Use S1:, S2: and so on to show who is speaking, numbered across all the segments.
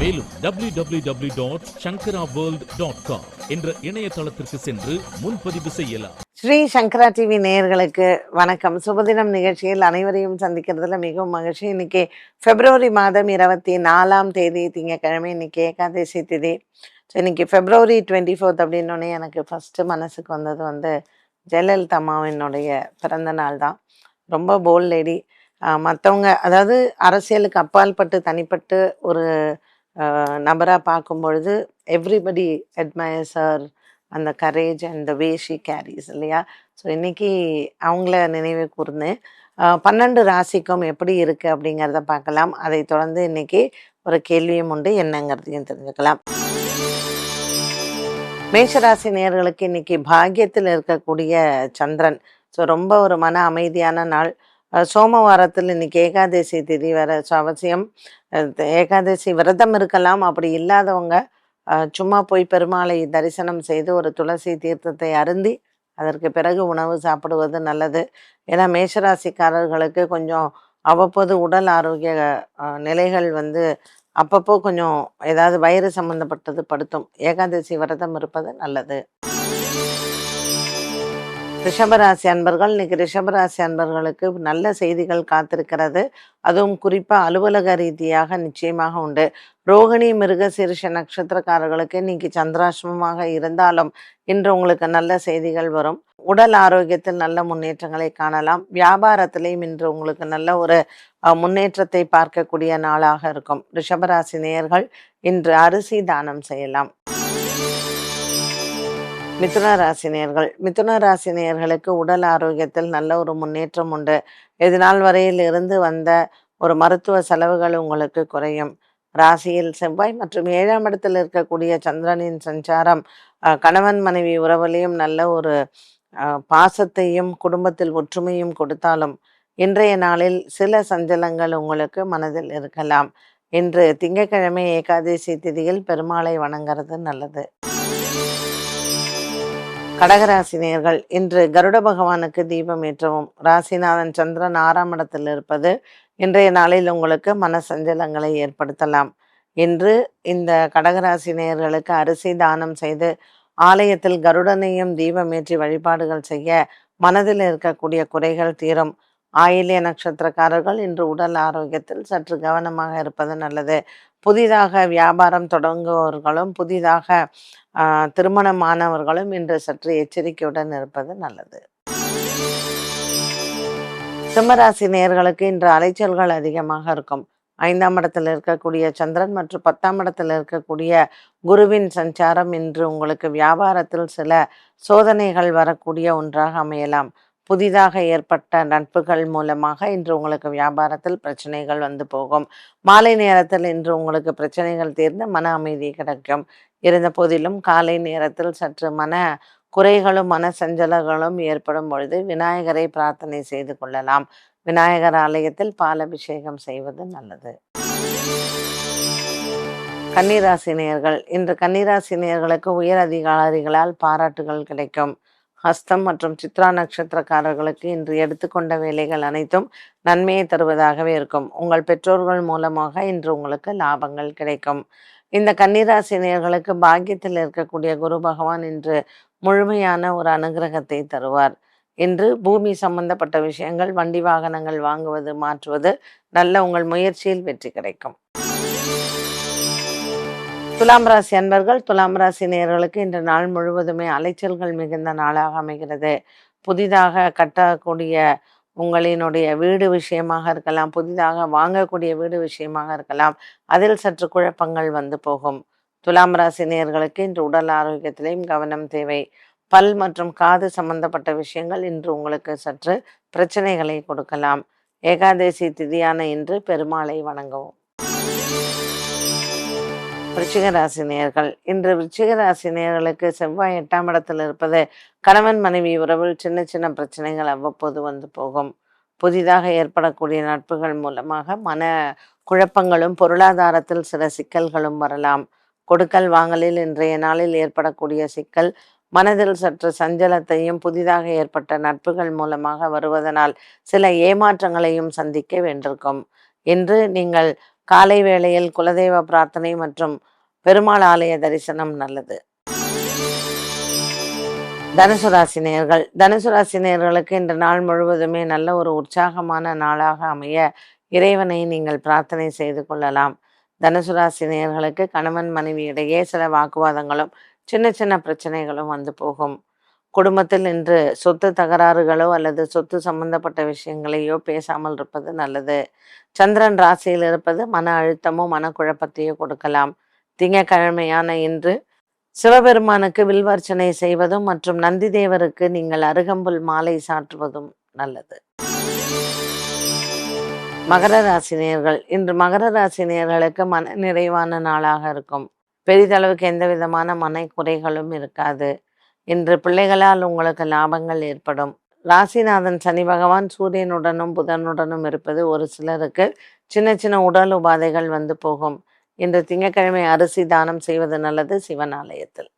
S1: மேலும் dot Sankara world dot com என்ற இணையதளத்திற்கு சென்று முன்பதிவு செய்யலாம்.
S2: ஸ்ரீ சங்கரா டிவி நேயர்களுக்கு வணக்கம். சுபதினம் நிகழ்ச்சியில் அனைவரையும் சந்திக்கிறதுல மிகவும் மகிழ்ச்சி. இன்னைக்கு பிப்ரவரி மாதம் இருபத்தி நாலாம் தேதி திங்கக்கிழமை இன்னைக்கு ஏகாதசி திதி. இன்னைக்கு பிப்ரவரி டுவெண்ட்டி ஃபோர்த் அப்படின்னோடனே எனக்கு ஃபஸ்ட்டு மனசுக்கு வந்தது வந்து ஜெயலலிதா அம்மாவினுடைய பிறந்த நாள் தான். ரொம்ப போல்ட் லேடி மற்றவங்க அதாவது அரசியலுக்கு அப்பால் பட்டு தனிப்பட்டு ஒரு நபராக பார்க்கும் பொழுது எவ்ரிபடி அட்மயர்ஸ் ஹர் அந்த courage and the way she carries இல்லையா? ஸோ இன்றைக்கி அவங்கள நினைவு கூர்ந்தேன். பன்னெண்டு ராசிக்கும் எப்படி இருக்குது அப்படிங்கிறத பார்க்கலாம். அதை தொடர்ந்து இன்னைக்கு ஒரு கேள்வியும் உண்டு என்னங்கிறதையும் தெரிஞ்சுக்கலாம். மேஷராசி நேர்களுக்கு இன்றைக்கி பாக்கியத்தில் இருக்கக்கூடிய சந்திரன். ஸோ ரொம்ப ஒரு மன அமைதியான நாள். சோமவாரத்தில் இன்னைக்கு ஏகாதசி திதி வர அவசியம். ஏகாதசி விரதம் இருக்கலாம். அப்படி இல்லாதவங்க சும்மா போய் பெருமாளை தரிசனம் செய்து ஒரு துளசி தீர்த்தத்தை அருந்தி அதற்கு பிறகு உணவு சாப்பிடுவது நல்லது. ஏன்னா மேஷராசிக்காரர்களுக்கு கொஞ்சம் அவ்வப்போது உடல் ஆரோக்கிய நிலைகள் வந்து அப்பப்போ கொஞ்சம் ஏதாவது வயிறு சம்பந்தப்பட்டது படுத்தும். ஏகாதசி விரதம் இருப்பது நல்லது. ரிஷபராசி அன்பர்கள் இன்னைக்கு ரிஷபராசி அன்பர்களுக்கு நல்ல செய்திகள் காத்திருக்கிறது. அதுவும் குறிப்பாக அலுவலக ரீதியாக நிச்சயமாக உண்டு. ரோகிணி மிருகசீரிஷ நட்சத்திரக்காரர்களுக்கு இன்னைக்கு சந்திராசிரமமாக இருந்தாலும் இன்று உங்களுக்கு நல்ல செய்திகள் வரும். உடல் ஆரோக்கியத்தில் நல்ல முன்னேற்றங்களை காணலாம். வியாபாரத்திலையும் இன்று உங்களுக்கு நல்ல ஒரு முன்னேற்றத்தை பார்க்கக்கூடிய நாளாக இருக்கும். ரிஷபராசி நேயர்கள் இன்று அரிசி தானம் செய்யலாம். மிதுன ராசினியர்கள் மிதுன ராசினியர்களுக்கு உடல் ஆரோக்கியத்தில் நல்ல ஒரு முன்னேற்றம் உண்டு. இது வரையில் இருந்து வந்த ஒரு மருத்துவ செலவுகள் உங்களுக்கு குறையும். ராசியில் செவ்வாய் மற்றும் ஏழாம் இடத்தில் இருக்கக்கூடிய சந்திரனின் சஞ்சாரம் கணவன் மனைவி உறவுலையும் நல்ல ஒரு பாசத்தையும் குடும்பத்தில் ஒற்றுமையும் கொடுத்தாலும் இன்றைய நாளில் சில சஞ்சலங்கள் உங்களுக்கு மனதில் இருக்கலாம். இன்று திங்கட்கிழமை ஏகாதசி திதியில் பெருமாளை வணங்குறது நல்லது. கடகராசினியர்கள் இன்று கருட பகவானுக்கு தீபம் ஏற்றவும் ராசிநாதன் சந்திரன் ஆறாம் இடத்தில் இருப்பது இன்றைய நாளில் உங்களுக்கு மன சஞ்சலங்களை ஏற்படுத்தலாம். இன்று இந்த கடகராசினியர்களுக்கு அரிசி தானம் செய்து ஆலயத்தில் கருடனையும் தீபம் ஏற்றி வழிபாடுகள் செய்ய மனதில் இருக்கக்கூடிய குறைகள் தீரும். ஆயிலிய நட்சத்திரக்காரர்கள் இன்று உடல் ஆரோக்கியத்தில் சற்று கவனமாக இருப்பது நல்லது. புதிதாக வியாபாரம் தொடங்குபவர்களும் புதிதாக திருமணமானவர்களும் இன்று சற்று எச்சரிக்கையுடன் இருப்பது நல்லது. சிம்மராசி நேர்களுக்கு இன்று அலைச்சல்கள் அதிகமாக இருக்கும். ஐந்தாம் இடத்தில் இருக்கக்கூடிய சந்திரன் மற்றும் பத்தாம் இடத்தில் இருக்கக்கூடிய குருவின் சஞ்சாரம் இன்று உங்களுக்கு வியாபாரத்தில் சில சோதனைகள் வரக்கூடிய ஒன்றாக அமையலாம். புதிதாக ஏற்பட்ட நட்புகள் மூலமாக இன்று உங்களுக்கு வியாபாரத்தில் பிரச்சனைகள் வந்து போகும். மாலை நேரத்தில் இன்று உங்களுக்கு பிரச்சனைகள் தீர்ந்து மன அமைதி கிடைக்கும். இருந்த போதிலும் காலை நேரத்தில் சற்று மன குறைகளும் மன சஞ்சலங்களும் ஏற்படும் பொழுது விநாயகரை பிரார்த்தனை செய்து கொள்ளலாம். விநாயகர் ஆலயத்தில் பாலபிஷேகம் செய்வது நல்லது. கன்னிராசினியர்கள். இன்று கன்னிராசினியர்களுக்கு உயர் அதிகாரிகளால் பாராட்டுகள் கிடைக்கும். ஹஸ்தம் மற்றும் சித்ரா நட்சத்திரக்காரர்களுக்கு இன்று எடுத்துக்கொண்ட வேலைகள் அனைத்தும் நன்மையை தருவதாகவே இருக்கும். உங்கள் பெற்றோர்கள் மூலமாக இன்று உங்களுக்கு லாபங்கள் கிடைக்கும். இந்த கன்னிராசினியர்களுக்கு பாக்கியத்தில் இருக்கக்கூடிய குரு பகவான் இன்று முழுமையான ஒரு அனுகிரகத்தை தருவார். இன்று பூமி சம்பந்தப்பட்ட விஷயங்கள் வண்டி வாகனங்கள் வாங்குவது மாற்றுவது நல்ல உங்கள் முயற்சியில் வெற்றி கிடைக்கும். துலாம் ராசி அன்பர்கள் துலாம் ராசி நேர்களுக்கு இன்று நாள் முழுவதுமே அலைச்சல்கள் மிகுந்த நாளாக அமைகிறது. புதிதாக கட்டக்கூடிய உங்களினுடைய வீடு விஷயமாக இருக்கலாம் புதிதாக வாங்கக்கூடிய வீடு விஷயமாக இருக்கலாம் அதில் சற்று குழப்பங்கள் வந்து போகும். துலாம் ராசி நேர்களுக்கு இன்று உடல் ஆரோக்கியத்திலையும் கவனம் தேவை. பல் மற்றும் காது சம்பந்தப்பட்ட விஷயங்கள் இன்று உங்களுக்கு சற்று பிரச்சனைகளை கொடுக்கலாம். ஏகாதசி திதியான இன்று பெருமாளை வணங்கவும். விருச்சிகராசினியர்கள். ராசி இன்று விருச்சிகராசினியர்களுக்கு செவ்வாய் எட்டாம் இடத்தில் இருப்பது கணவன் மனைவி உறவில் சின்ன சின்ன பிரச்சனைகள் அவ்வப்போது வந்து போகும். புதிதாக ஏற்படக்கூடிய நட்புகள் மூலமாக மன குழப்பங்களும் பொருளாதாரத்தில் சில சிக்கல்களும் வரலாம். கொடுக்கல் வாங்கலில் இன்றைய நாளில் ஏற்படக்கூடிய சிக்கல் மனதில் சற்று சஞ்சலத்தையும் புதிதாக ஏற்பட்ட நட்புகள் மூலமாக வருவதனால் சில ஏமாற்றங்களையும் சந்திக்க வேண்டியிருக்கும். இன்று நீங்கள் காலை வேளையில் குலதெய்வ பிரார்த்தனை மற்றும் பெருமாள் ஆலய தரிசனம் நல்லது. தனுசு ராசி நேர்கள் தனுசு ராசி நேர்களுக்கு இந்த நாள் முழுவதுமே நல்ல ஒரு உற்சாகமான நாளாக அமைய இறைவனை நீங்கள் பிரார்த்தனை செய்து கொள்ளலாம். தனுசு ராசி நேர்களுக்கு கணவன் மனைவி இடையே சில வாக்குவாதங்களும் சின்ன சின்ன பிரச்சனைகளும் வந்து போகும். குடும்பத்தில் இன்று சொத்து தகராறுகளோ அல்லது சொத்து சம்பந்தப்பட்ட விஷயங்களையோ பேசாமல் இருப்பது நல்லது. சந்திரன் ராசியில் இருப்பது மன அழுத்தமோ மனக்குழப்பத்தையோ கொடுக்கலாம். திங்கக்கிழமையான இன்று சிவபெருமானுக்கு வில்வர்ச்சனை செய்வதும் மற்றும் நந்தி தேவருக்கு நீங்கள் அருகம்புல் மாலை சாற்றுவதும் நல்லது. மகர ராசினியர்கள் இன்று மகர ராசினியர்களுக்கு மன நிறைவான நாளாக இருக்கும். பெரிதளவுக்கு எந்த விதமான மன குறைகளும் இருக்காது. இன்று பிள்ளைகளால் உங்களுக்கு லாபங்கள் ஏற்படும். ராசிநாதன் சனி பகவான் சூரியனுடனும் புதனுடனும் இருப்பது ஒரு சிலருக்கு சின்ன சின்ன உடல் உபாதைகள் வந்து போகும். இன்று திங்கட்கிழமை அரிசி தானம் செய்வது நல்லது சிவன் ஆலயத்தில்.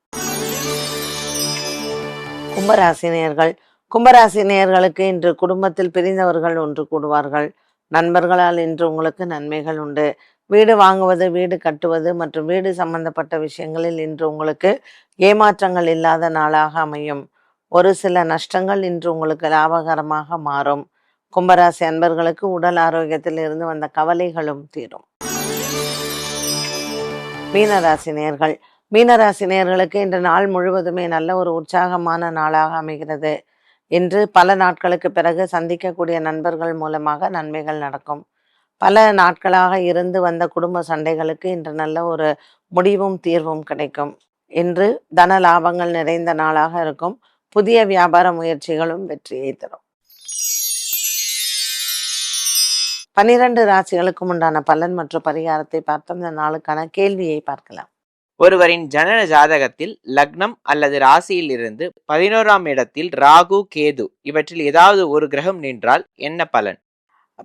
S2: கும்பராசினியர்கள். கும்பராசினியர்களுக்கு இன்று குடும்பத்தில் பிரிந்தவர்கள் ஒன்று கூடுவார்கள். நண்பர்களால் இன்று உங்களுக்கு நன்மைகள் உண்டு. வீடு வாங்குவது வீடு கட்டுவது மற்றும் வீடு சம்பந்தப்பட்ட விஷயங்களில் இன்று உங்களுக்கு ஏமாற்றங்கள் இல்லாத நாளாக அமையும். ஒரு சில நஷ்டங்கள் இன்று உங்களுக்கு லாபகரமாக மாறும். கும்பராசி அன்பர்களுக்கு உடல் ஆரோக்கியத்தில் இருந்து வந்த கவலைகளும் தீரும். மீனராசி நேர்கள். மீனராசி நேர்களுக்கு இன்று நாள் முழுவதுமே நல்ல ஒரு உற்சாகமான நாளாக அமைகிறது. இன்று பல நாட்களுக்கு பிறகு சந்திக்கக்கூடிய நண்பர்கள் மூலமாக நன்மைகள் நடக்கும். பல நாட்களாக இருந்து வந்த குடும்ப சண்டைகளுக்கு இன்று நல்ல ஒரு முடிவும் தீர்வும் கிடைக்கும். இன்று தன லாபங்கள் நிறைந்த நாளாக இருக்கும். புதிய வியாபார முயற்சிகளும் வெற்றியை தரும். பன்னிரண்டு ராசிகளுக்கும் உண்டான பலன் மற்றும் பரிகாரத்தை பார்த்தோம். இந்த நாளுக்கான கேள்வியை பார்க்கலாம்.
S3: ஒருவரின் ஜனன ஜாதகத்தில் லக்னம் அல்லது ராசியில் இருந்து பதினோராம் இடத்தில் ராகு கேது இவற்றில் ஏதாவது ஒரு கிரகம் நின்றால் என்ன பலன்?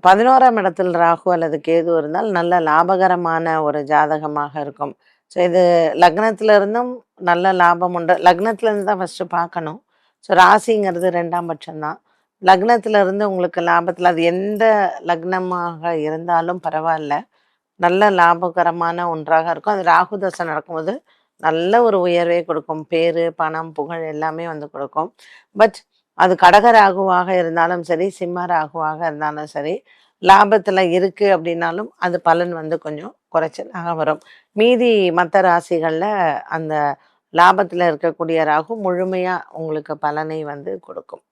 S2: பதினோராம் இடத்தில் ராகு அல்லது கேது இருந்தால் நல்ல லாபகரமான ஒரு ஜாதகமாக இருக்கும். ஸோ இது லக்னத்துல இருந்தும் நல்ல லாபம் உண்டு. லக்னத்திலேருந்து தான் ஃபஸ்ட்டு பார்க்கணும். ஸோ ராசிங்கிறது ரெண்டாம் பட்சம்தான். லக்னத்துல இருந்து உங்களுக்கு லாபத்தில் அது எந்த லக்னமாக இருந்தாலும் பரவாயில்ல. நல்ல லாபகரமான ஒன்றாக இருக்கும். அது ராகு தசை நடக்கும்போது நல்ல ஒரு உயர்வை கொடுக்கும். பேரு பணம் புகழ் எல்லாமே வந்து கொடுக்கும். பட் அது கடக ராகுவாக இருந்தாலும் சரி சிம்ம ராகுவாக இருந்தாலும் சரி லாபத்தில் இருக்கு அப்படின்னாலும் அது பலன் வந்து கொஞ்சம் குறைச்சலாக வரும். மீதி மற்ற ராசிகளில் அந்த லாபத்தில் இருக்கக்கூடிய ராகு முழுமையாக உங்களுக்கு பலனை வந்து கொடுக்கும்.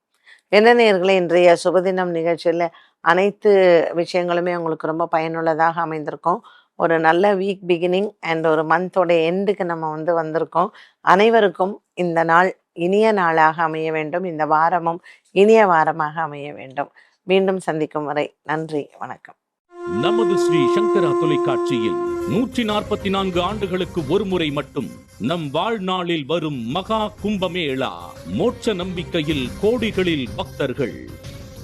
S2: என்ன நேர்களை இன்றைய சுபதினம் நிகழ்ச்சியில் அனைத்து விஷயங்களுமே உங்களுக்கு ரொம்ப பயனுள்ளதாக அமைந்திருக்கும். ஒரு நல்ல வீக் பிகினிங் அண்ட் ஒரு மந்தோட எண்டுக்கு நம்ம வந்து வந்திருக்கோம். அனைவருக்கும் இந்த நாள் இனிய நாளாக அமைய வேண்டும். இந்த வாரமும் இனிய வாரமாக அமைய வேண்டும். மீண்டும் சந்திக்கும் வரை நன்றி வணக்கம்.
S1: நமது ஸ்ரீ சங்கரா தொலைக்காட்சியில் நூற்றி நாற்பத்தி நான்கு ஆண்டுகளுக்கு ஒரு முறை மட்டும் நம் வாழ்நாளில் வரும் மகா கும்பமேளா. மோட்ச நம்பிக்கையில் கோடிகளில் பக்தர்கள்.